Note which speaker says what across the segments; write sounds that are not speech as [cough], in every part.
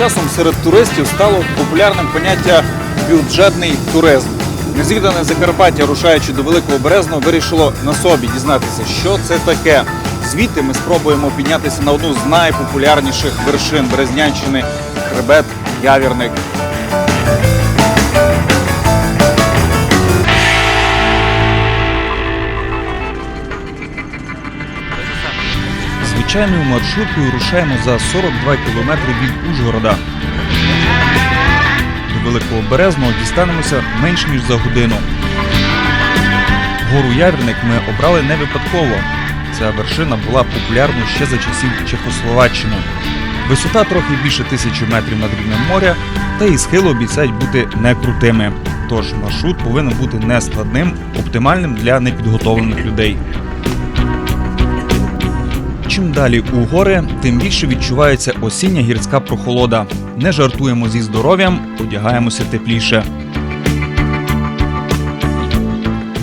Speaker 1: часом серед туристів стало популярним поняття бюджетний туризм. Незвідане Закарпаття, рушаючи до Великого Березного, вирішило на собі дізнатися, що це таке. Звідти ми спробуємо піднятися на одну з найпопулярніших вершин Березнянщини хребет Явірник. Звичайною маршруткою рушаємо за 42 кілометри від Ужгорода. До Великого Березного дістанемося менш ніж за годину. Гору Явірник ми обрали не випадково. Ця вершина була популярною ще за часів Чехословаччини. Висота трохи більше тисячі метрів над рівнем моря, та і схили обіцяють бути не крутими. Тож маршрут повинен бути нескладним, оптимальним для непідготовлених людей. Чим далі у гори, тим більше відчувається осіння гірська прохолода. Не жартуємо зі здоров'ям, одягаємося тепліше.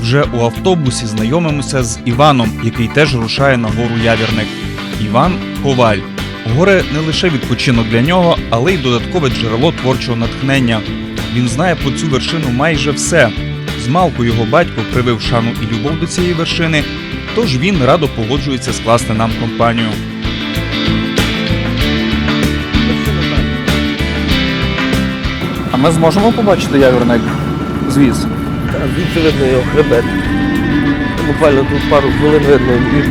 Speaker 1: Вже у автобусі знайомимося з Іваном, який теж рушає на гору Явірник. Іван Коваль. Гори не лише відпочинок для нього, але й додаткове джерело творчого натхнення. Він знає про цю вершину майже все. Змалку його батько привив шану і любов до цієї вершини, тож він радо погоджується скласти нам компанію. А ми зможемо побачити Явірник звіз?
Speaker 2: Звідси видно його хребет. Буквально тут пару хвилин видно від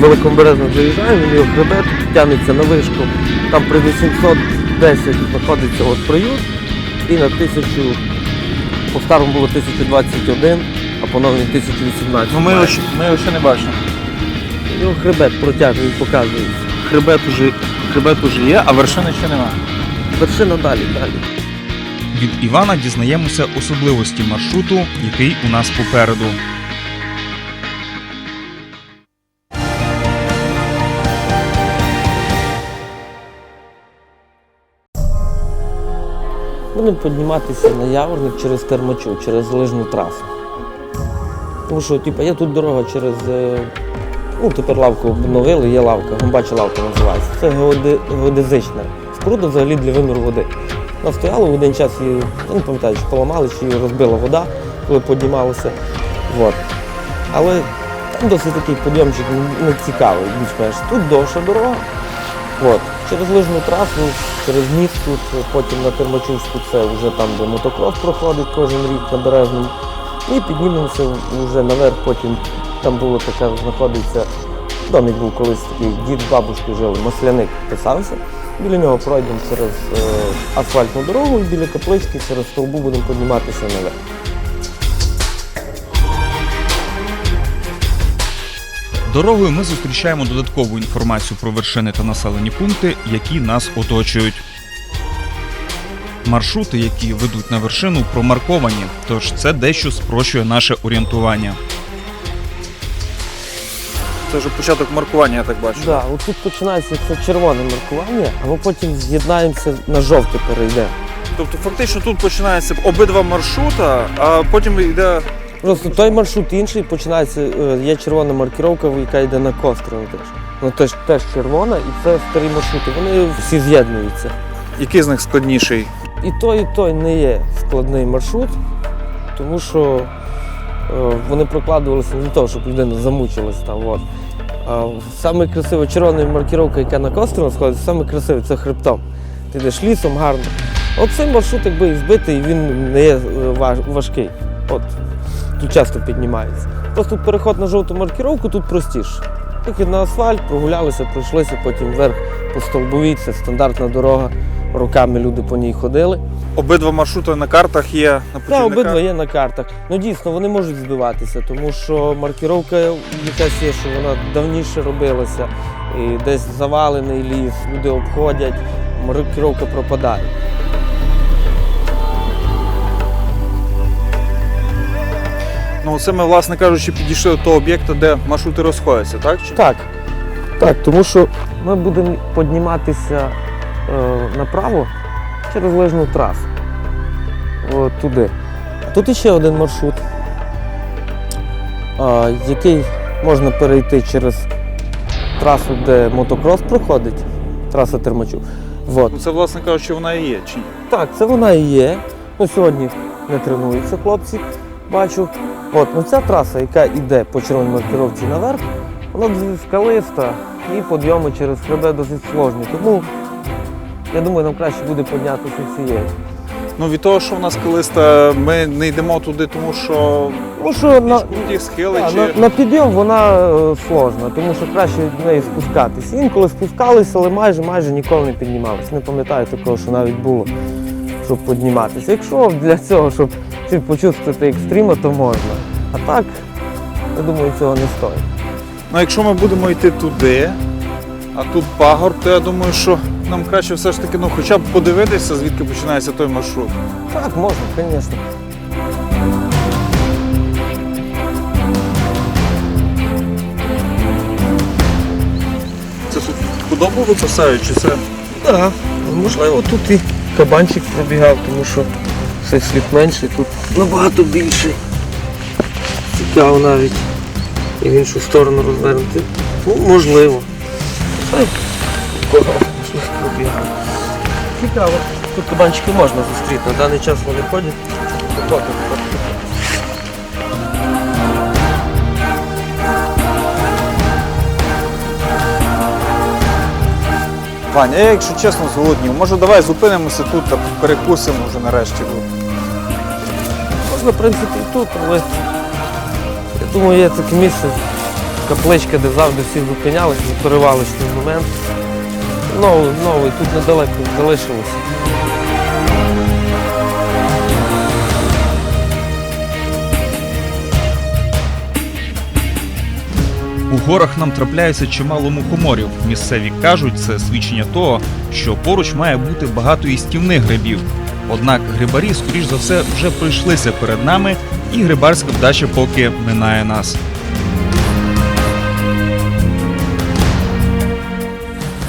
Speaker 2: Великоберезного заїжджаємо, він його хребет тягнеться на вишку. Там при 810 знаходиться от приют і на 1000, по-старому було 1021, а 1018.
Speaker 1: Ну, ми його, ще- ми його ще не бачимо.
Speaker 2: Його хребет протяжний показує.
Speaker 1: Хребет уже, хребет уже є, а вершини ще немає.
Speaker 2: Вершина далі, далі.
Speaker 1: Від Івана дізнаємося особливості маршруту, який у нас попереду.
Speaker 2: Будемо підніматися на Яворник через Термачу, через лижну трасу. Тому що, типу, є тут дорога через. е, Ну, тепер лавку обновили, є лавка, гомбача лавка називається. Це геодезична споруда взагалі для виміру води. Вона стояла в один час її, я не пам'ятаю, чи поламали, чи її розбила вода, коли піднімалася. Вот. Але там досить такий підйомчик не цікавий, більш-менш. Тут довша дорога. От. Через лижну трасу, через міст тут, потім на Термачівську це вже там, де мотокрос проходить кожен рік на Березному. І піднімемося вже наверх, потім там було таке, знаходиться, домик був колись такий, дід з бабушкою жили, масляник писався. Біля нього пройдемо через е, асфальтну дорогу і біля каплички через стовбу будемо підніматися наверх.
Speaker 1: Дорогою ми зустрічаємо додаткову інформацію про вершини та населені пункти, які нас оточують. Маршрути, які ведуть на вершину, промарковані, тож це дещо спрощує наше орієнтування. Це вже початок маркування, я так бачу.
Speaker 2: Да, от тут починається це червоне маркування, а ми потім з'єднаємося на жовте перейдемо.
Speaker 1: Тобто, фактично тут починається обидва маршрута, а потім йде.
Speaker 2: Просто той маршрут інший починається, е, є червона маркіровка, яка йде на Кострово теж. Ну теж, теж червона, і це старі маршрути. Вони всі з'єднуються.
Speaker 1: Який з них складніший?
Speaker 2: І той, і той не є складний маршрут, тому що е, вони прокладувалися не для того, щоб людина замучилась там. От. Саме красива червона маркіровка, яка на Кострово сходить, саме красиве це хребтом. Ти йдеш лісом гарно. От цей маршрут, якби і збитий, він не є е, важкий. От тут часто піднімається. Просто переход на жовту маркіровку тут простіше. Вихід на асфальт, прогулялися, пройшлися, потім вверх по стовбовій, це стандартна дорога. Роками люди по ній ходили.
Speaker 1: Обидва маршрути на картах є на
Speaker 2: Так, обидва є на картах. Ну дійсно вони можуть збиватися, тому що маркіровка якась є, що вона давніше робилася, і десь завалений ліс, люди обходять, маркіровка пропадає.
Speaker 1: Ну, це ми, власне кажучи, підійшли до того об'єкта, де маршрути розходяться, так? Чи?
Speaker 2: Так, так, тому що ми будемо підніматися направо через лижну трасу. От туди. Тут іще один маршрут, е, який можна перейти через трасу, де мотокрос проходить, траса Термачу. Вот.
Speaker 1: Ну, Це, власне кажучи, вона і є, чи ні?
Speaker 2: Так, це вона і є. Ну, сьогодні не тренуються хлопці, бачу. От, ну ця траса, яка йде по червоній маркировці наверх, вона скалиста і підйоми через хребет досить сложні. Тому я думаю, нам краще буде піднятися цією.
Speaker 1: Ну, від того, що вона скалиста, ми не йдемо туди, тому що
Speaker 2: Ну що на,
Speaker 1: схили
Speaker 2: та,
Speaker 1: чи.
Speaker 2: на, на підйом вона е, сложна, тому що краще від неї спускатись. Інколи спускалися, але майже майже ніколи не піднімалися. Не пам'ятаю такого, що навіть було, щоб підніматися. Якщо для цього, щоб почувствувати екстрима, то можна. А так, я думаю, цього не стоїть.
Speaker 1: Ну, якщо ми будемо йти туди, а тут пагорб, то я думаю, що нам краще все ж таки ну, хоча б подивитися, звідки починається той маршрут.
Speaker 2: Так, можна, звісно.
Speaker 1: Це тут худобу випасають, чи це?
Speaker 2: Так, можливо, тут і кабанчик пробігав, тому що цей слід менший, тут набагато більший. Цікаво навіть і в іншу сторону розвернути. Ну, можливо. Пробігав. Цікаво. Тут кабанчики можна зустріти, на даний час вони ходять.
Speaker 1: Ваня, я, якщо чесно, зголоднів. Може, давай зупинимося тут та перекусимо вже нарешті.
Speaker 2: Можна, в принципі, і тут, але я думаю, є таке місце, капличка, де завжди всі зупинялися, за перевалочний момент. Новий, новий, тут недалеко залишилося.
Speaker 1: У горах нам трапляється чимало мухоморів. Місцеві кажуть, це свідчення того, що поруч має бути багато їстівних грибів. Однак грибарі, скоріш за все, вже пройшлися перед нами, і грибарська вдача поки минає нас.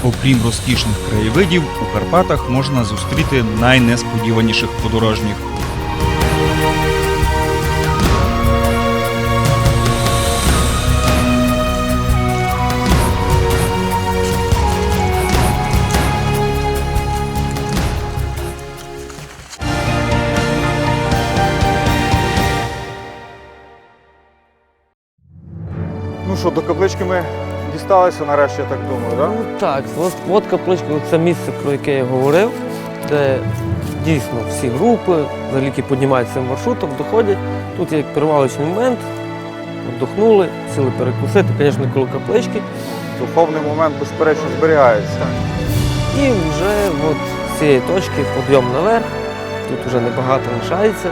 Speaker 1: Окрім розкішних краєвидів, у Карпатах можна зустріти найнесподіваніших подорожніх. Ну що, до каплички ми дісталися нарешті, я так думаю, так?
Speaker 2: Ну так, от, от капличка, це місце, про яке я говорив, де дійсно всі групи, взагалі, які піднімаються цим маршрутом, доходять. Тут є перевалочний момент, вдохнули, сіли перекусити, звісно, коло каплички.
Speaker 1: Духовний момент, безперечно, зберігається.
Speaker 2: І вже от з цієї точки підйом наверх. Тут вже небагато лишається.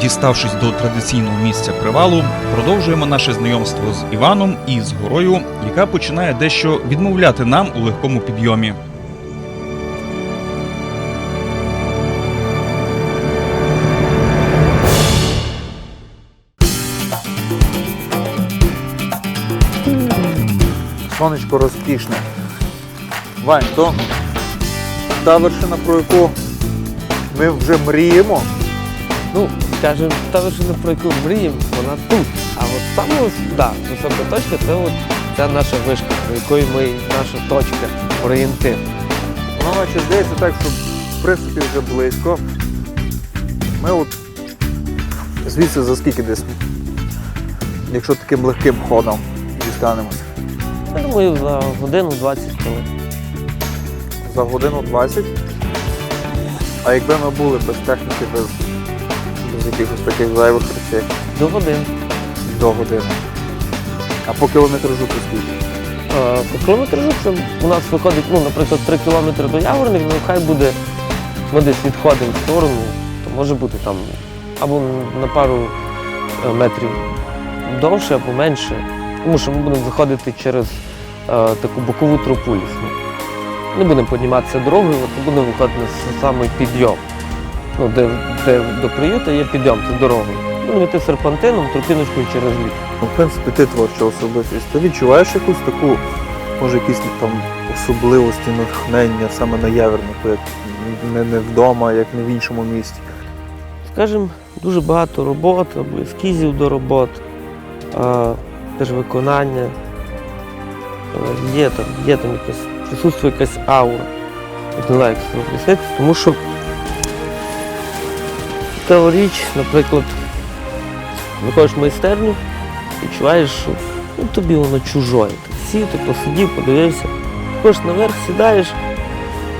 Speaker 1: Діставшись до традиційного місця привалу, продовжуємо наше знайомство з Іваном і з горою, яка починає дещо відмовляти нам у легкому підйомі. Сонечко розкішне. Вань, то та вершина, про яку ми вже мріємо.
Speaker 2: Ну, скажімо, та вершина, про яку мріємо, вона тут. А от саме да, висока точка це от ця наша вишка, про якої ми наша точка, орієнтир.
Speaker 1: Воно наче здається так, що в принципі вже близько. Ми от звідси за скільки десь, якщо таким легким ходом дістанемося.
Speaker 2: Я думаю, за годину 20 хвилин.
Speaker 1: За годину 20. А якби ми були без техніки, без, без якихось таких зайвих речей,
Speaker 2: До години.
Speaker 1: до години. А по кілометражу то скільки?
Speaker 2: Е, По кілометражу це у нас виходить, ну, наприклад, 3 кілометри до Яворник, ну хай буде, ми десь відходимо в сторону, то може бути там або на пару е, метрів довше, або менше. Тому що ми будемо заходити через е, таку бокову тропу лісну. Не будемо підніматися дорогою, от будемо виходити на самий підйом. Ну, де, де до приюту є підйом, це дорогою. Будемо йти серпантином, тропіночкою через ліс.
Speaker 1: Ну, в принципі, ти творча особистість. Ти відчуваєш якусь таку, може, якісь там особливості, натхнення саме на Явернику, як не, не вдома, як не в іншому місті.
Speaker 2: Скажімо, дуже багато робот або ескізів до робот. а, теж виконання. Е, Є там, є там якась, присутствує якась аура. Не знаю, як це тому що цікава річ, наприклад, виходиш в майстерню, відчуваєш, що ну, тобі воно чужое. Сів, ти посидів, подивився, ходиш наверх, сідаєш,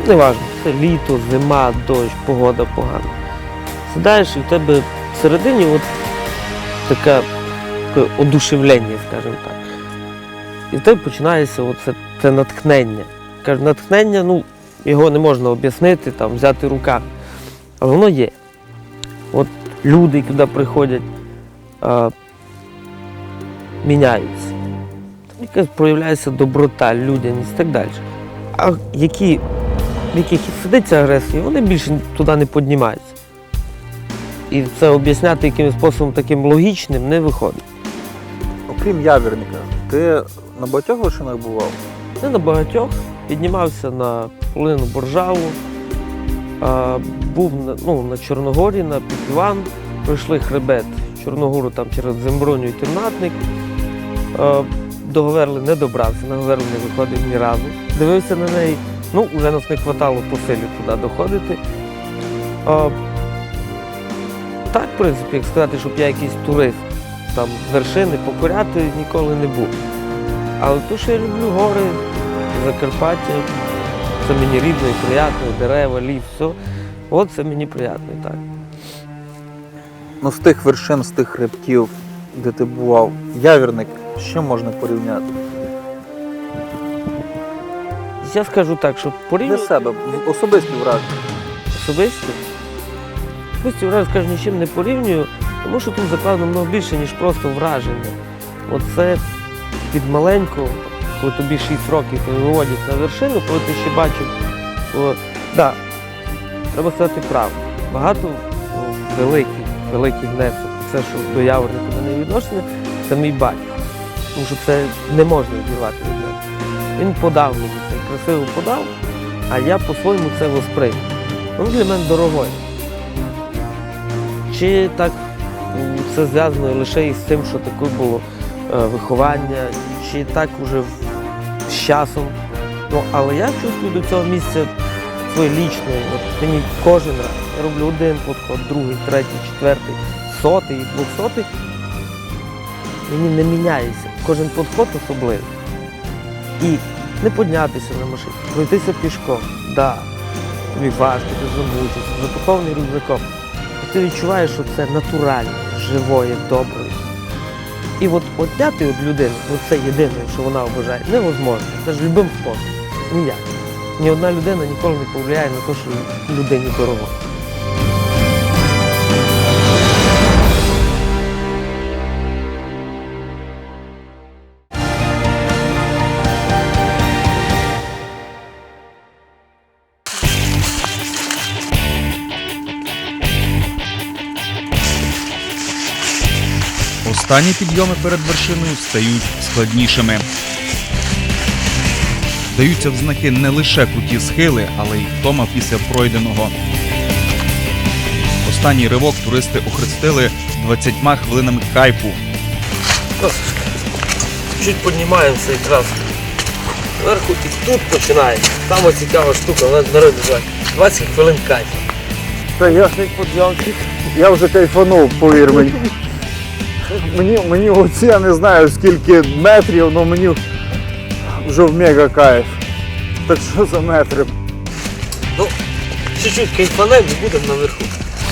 Speaker 2: неважно, це літо, зима, дощ, погода погана. Сідаєш і в тебе всередині от таке, таке одушевлення, скажімо так. І в тебе починається оце, це натхнення. Каже, натхнення, ну, його не можна об'яснити, там, взяти руками. Але воно є. Люди, які туди приходять, міняються. Якась проявляється доброта, людяність і так далі. А які, в яких сидить ця агресія, вони більше туди не піднімаються. І це об'ясняти якимось способом таким логічним не виходить.
Speaker 3: Окрім явірника, ти на багатьох вершинах бував?
Speaker 2: Не на багатьох. Піднімався на полину Боржаву, був ну, на Чорногорі, на Піківан, пройшли хребет Чорногору там через Земброню і Темнатник. А, до Говерли не добрався, на Говерлу не виходив ні разу. Дивився на неї, ну, вже нас не хватало по силі туди доходити. Так, в принципі, як сказати, щоб я якийсь турист, там вершини покоряти ніколи не був. Але то, що я люблю гори, Закарпаття, це мені рідно і приємно, дерева, ліс, все. От це мені приємно, і так.
Speaker 3: Ну, з тих вершин, з тих хребтів, де ти бував, явірник, з чим можна порівняти?
Speaker 2: Я скажу так, що
Speaker 3: Для
Speaker 2: порівняно
Speaker 3: себе, особисті враження.
Speaker 2: особисто, особисто враження, скажу, нічим не порівнюю, тому що тут закладено много більше, ніж просто враження. Оце від маленького, коли тобі 6 років виводять на вершину, коли ти ще бачив, о, да, треба сказати правду. Багато великих, великих внесок, це, що до яворника мене відношення, це мій батько. Тому що це не можна відірвати від мене. Він подав мені це, красиво подав, а я по-своєму це восприйняв. Воно для мене дорогое. Чи так це зв'язано лише із тим, що таке було е, виховання, чи так уже часом. Ну, але я чувствую до цього місця своє лічне. Мені кожен раз. Я роблю один підход, другий, третій, четвертий, сотий, двохсотий. Мені не міняється. Кожен підход особливий. І не піднятися на машині, пройтися пішком. Да, тобі важко, ти замучишся, запакований рюкзаком. Ти відчуваєш, що це натуральне, живое, добре. І от отняти від людини, це єдине, що вона вважає, невозможно. Це ж любим способом. Ніяк. Ні одна людина ніколи не повлияє на те, що людині дорого.
Speaker 1: Останні підйоми перед вершиною стають складнішими. Даються в знаки не лише круті схили, але й втома після пройденого. Останній ривок туристи охрестили 20 хвилинами кайфу.
Speaker 2: Чуть піднімаємося якраз зверху і тут починається. Саме цікава штука, вона народ називає 20 хвилин кайфу.
Speaker 3: Та я,
Speaker 2: Подйомчик.
Speaker 3: я вже кайфанув, повір мені. Мені, мені оці, я не знаю скільки метрів, але мені вже в мега кайф. Так що за метри?
Speaker 2: Ну, чуть-чуть кайфанем і будемо наверху.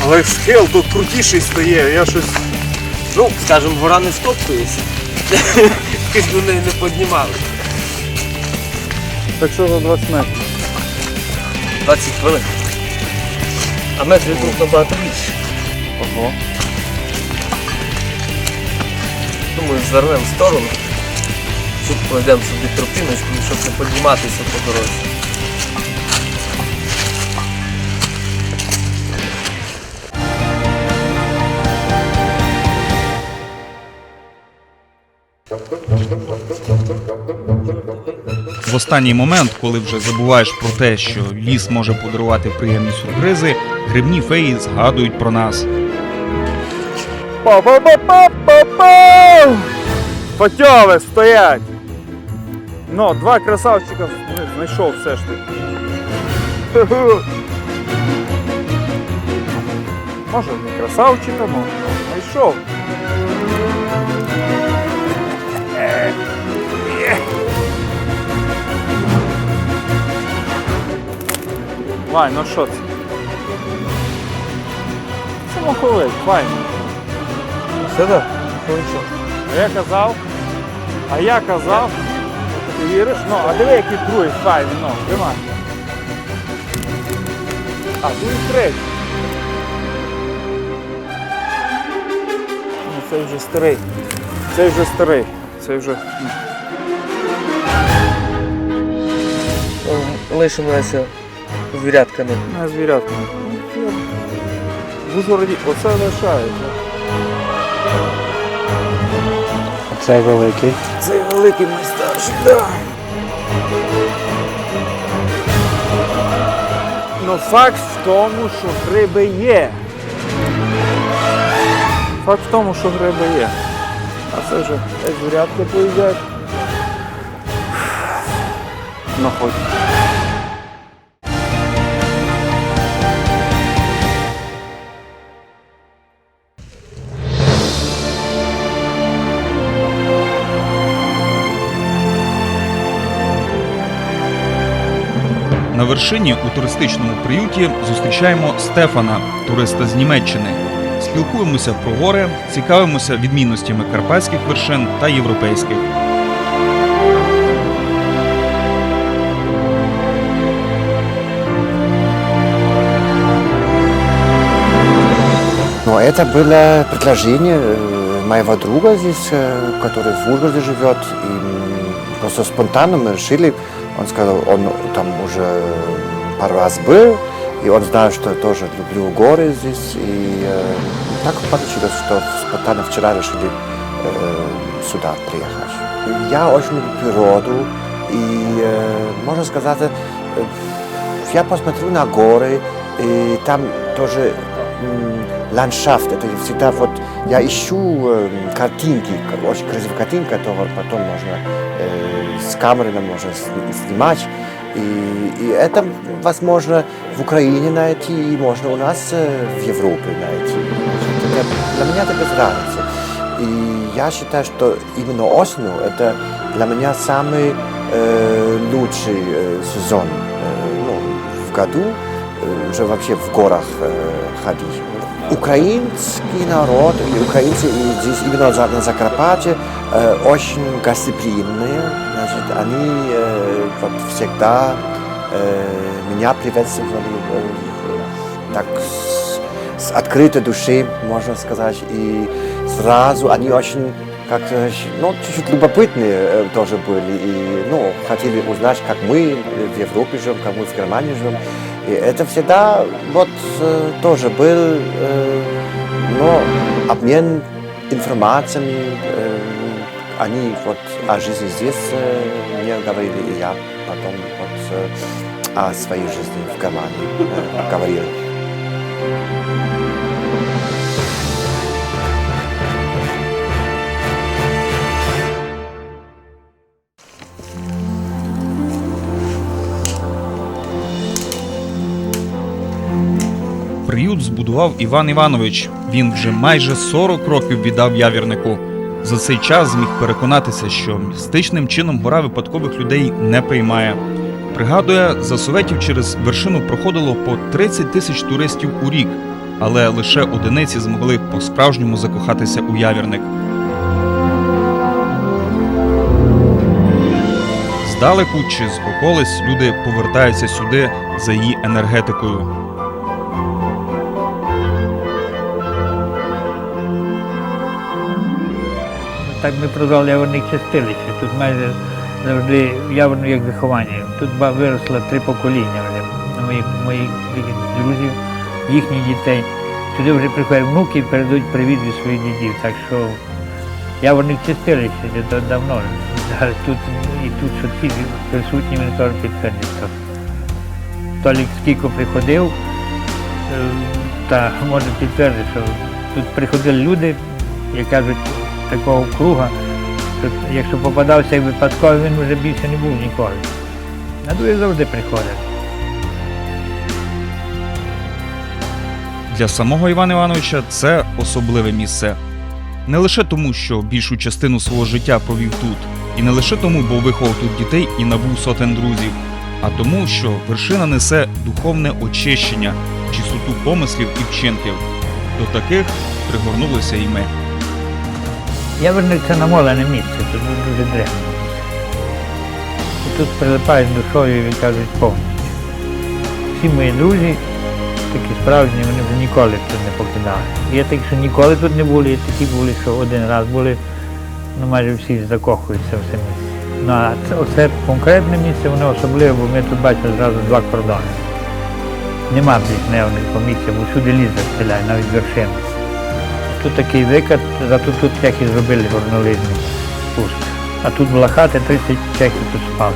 Speaker 3: Але схил тут крутіший стає, я щось.
Speaker 2: Ну, скажімо, гора не стоптується. Якось [laughs] до неї не піднімали.
Speaker 3: Так що за 20 метрів?
Speaker 2: 20 хвилин. А метрів тут набагато більше.
Speaker 3: Ого.
Speaker 2: Думаю, звернемо в сторону. Тут пройдемо собі тропіночку, щоб не підніматися по дорозі.
Speaker 1: В останній момент, коли вже забуваєш про те, що ліс може подарувати приємні сюрпризи, грибні феї згадують про нас.
Speaker 3: Потьови стоять! Ну, два красавчика знайшов все ж таки. [laughs] Може, не красавчика, але знайшов. Е. Вань, ну що це? Маховик, файно.
Speaker 2: Все так? Нічого.
Speaker 3: А я казав. А я казав. Ти віриш? Ну, а диви, який другий файний, ну, тримай. А, тут і третій. Ну, це вже старий. Це вже старий. Це вже. ну,
Speaker 2: Лишимося звірятками.
Speaker 3: На звірятка. В Ужгороді оце лишається.
Speaker 4: Цей великий.
Speaker 3: Цей великий майстарший, да. Ну факт в тому, що гриби є. Факт в тому, що гриби є. А це вже десь звірятки поїдять. Ну хоч.
Speaker 1: вершині у туристичному приюті зустрічаємо Стефана, туриста з Німеччини. Спілкуємося про гори, цікавимося відмінностями карпатських вершин та європейських.
Speaker 4: Но это было предложение э, моего друга здесь, э, который в Ужгороде живет. И м, просто спонтанно мы решили, он сказал, он там уже пару раз был, и он знает, что я тоже люблю горы здесь. И э, так получилось, что спонтанно вчера решили э, сюда приехать. Я очень люблю природу, и, э, можно сказать, э, я посмотрю на горы, и там тоже м, ландшафт. Это всегда вот я ищу э, картинки, очень красивые картинки, которые потом можно э, с камерой можно сни- снимать. И, и это возможно в Украине найти, и можно у нас э, в Европе найти. Значит, это- для меня это без разницы. И я считаю, что именно осенью это для меня самый э, лучший э, сезон э, ну, в году, э, уже вообще в горах э, ходить. Украинский народ, или украинцы и здесь именно за- на Закарпатье э, очень гостеприимные. Значит, они э, вот всегда э, меня приветствовали э, так с, с открытой души, можно сказать. И сразу они очень как ну, чуть-чуть любопытные э, тоже были. И ну, хотели узнать, как мы в Европе живем, как мы в Германии живем. И это всегда вот э, тоже был э, ну, обмен информациями. э, они вот о жизни здесь э, мне говорили, и я потом вот э, о своей жизни в Германии э, говорил.
Speaker 1: Приют збудував Іван Іванович. Він вже майже 40 років віддав явірнику. За цей час зміг переконатися, що містичним чином гора випадкових людей не приймає. Пригадує, за советів через вершину проходило по 30 тисяч туристів у рік, але лише одиниці змогли по-справжньому закохатися у явірник. Здалеку чи з околиць люди повертаються сюди за її енергетикою.
Speaker 5: Так ми продали яворник чистилище. Тут майже завжди яворно як виховання. Тут виросло три покоління вже моїх, моїх друзів, їхніх дітей. Сюди вже приходять внуки і передають привіт від своїх дідів. Так що яворник чистилище де то давно. Зараз тут і тут, що присутні, він теж підтвердить. Толік скільки приходив, е, та може підтвердити, що тут приходили люди, як кажуть, такого круга, Тут, якщо попадався випадково, він вже більше не був ніколи. На дує завжди приходив.
Speaker 1: Для самого Івана Івановича це особливе місце. Не лише тому, що більшу частину свого життя провів тут, і не лише тому, бо виховав тут дітей і набув сотень друзів, а тому, що вершина несе духовне очищення, чистоту помислів і вчинків. До таких пригорнулися і ми.
Speaker 5: Яверник це намолене місце, тут дуже древнє. І тут прилипаєш душою, як кажуть, повністю. Всі мої друзі, такі справжні, вони вже ніколи тут не покидали. Є такі, що ніколи тут не були, є такі були, що один раз були, ну майже всі закохуються в це місце. Ну а це, оце конкретне місце, воно особливе, бо ми тут бачимо зразу два кордони. Нема неоних місця, бо всюди ліс застріляє, навіть вершину. Тут такий викат, зато тут чехи зробили журналізм. А тут була хата, 30 чехів тут спали.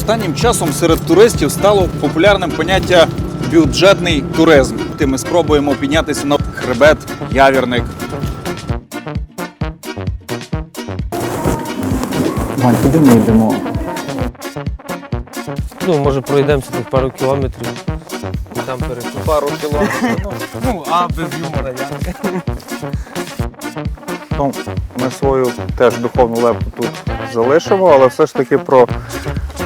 Speaker 1: Останнім часом серед туристів стало популярним поняття бюджетний туризм. Ти ми спробуємо піднятися на хребет Явірник.
Speaker 3: Вань, куди ми йдемо?
Speaker 2: Ну, може пройдемося тут пару кілометрів. І там перейшли. Пару кілометрів. Ну, ну, а без юмора як?
Speaker 3: Ну, ми свою теж духовну лепту тут залишимо, але все ж таки про,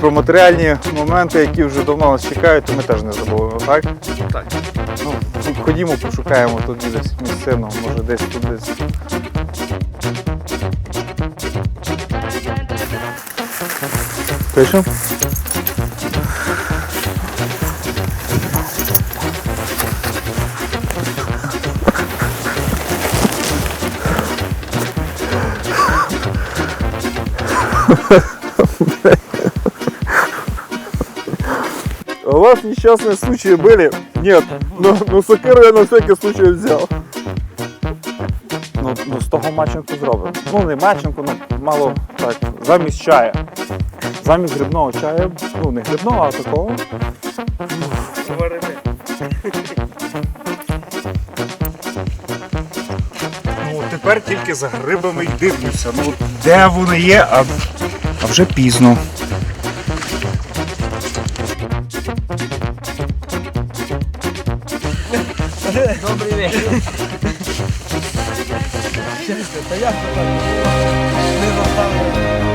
Speaker 3: про матеріальні моменти, які вже давно нас чекають, то ми теж не забудемо, так?
Speaker 1: Так.
Speaker 3: Ну, ходімо, пошукаємо тут десь місцину, може десь тут десь. Пишемо? [laughs] Вас несчастные случаи были? Нет. Но, но сокиру я на всякий случай взяв. Ну, ну з того маченку зробимо. Ну не маченку, ну мало так. Замість чая. Замість грибного чаю. Ну не грибного, а такого. Ну тепер тільки за грибами й дивлюся. Ну де вони є, а, а вже пізно.
Speaker 2: Добрий вечір. Та як ви так? Не заставили.